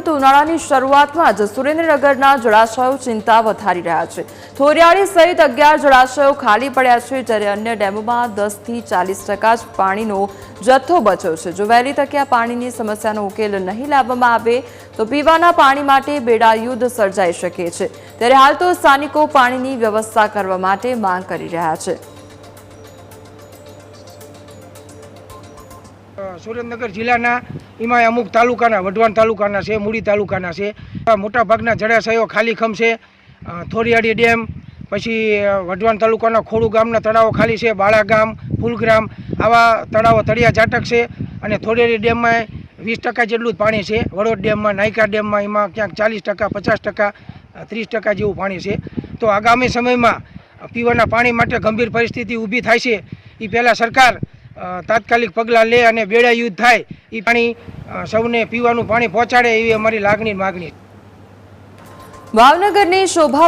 કરીએ તો ઉનાળાની શરૂઆતમાં જ સુરેન્દ્રનગરના જળાશયો ચિંતા વધારી રહ્યા છે. થોરિયાળી સહિત અગિયાર જળાશયો ખાલી પડ્યા છે જ્યારે અન્ય ડેમોમાં દસથી ચાલીસ ટકા જ પાણીનો જથ્થો બચ્યો છે. જો વહેલી તકે આ પાણીની સમસ્યાનો ઉકેલ નહીં લાવવામાં આવે, તો પીવાના પાણી માટે બેડા યુદ્ધ સર્જાઈ શકે છે. ત્યારે હાલ તો સ્થાનિકો પાણીની વ્યવસ્થા કરવા માટે માંગ કરી રહ્યા છે. સુરેન્દ્રનગર જિલ્લાના એમાં અમુક તાલુકાના વઢવાણ તાલુકાના છે મૂડી તાલુકાના છે. મોટાભાગના જળાશયો ખાલીખમ છે. અ, થોરિયાડી ડેમ પછી વઢવાણ તાલુકાના ખોડુ ગામના તળાવો ખાલી છે બાળા ગામ ફૂલગ્રામ આવા તળાવો તળિયા ઝાટક છે અને થોરિયાડી ડેમમાં વીસ ટકા જેટલું જ પાણી છે. વડોદ ડેમમાં નાયકા ડેમમાં એમાં ક્યાંક ચાલીસ ટકા પચાસ ટકા ત્રીસ ટકા જેવું પાણી છે. તો આગામી સમયમાં પીવાના પાણી માટે ગંભીર પરિસ્થિતિ ઊભી થાય છે. એ પહેલાં સરકાર તાત્કાલિક પગલાં લે અને બેડા યુદ્ધ થાય એ પાણી સૌને પીવાનું પાણી પહોંચાડે એવી અમારી લાગણી માગણી. ભાવનગરની શોભા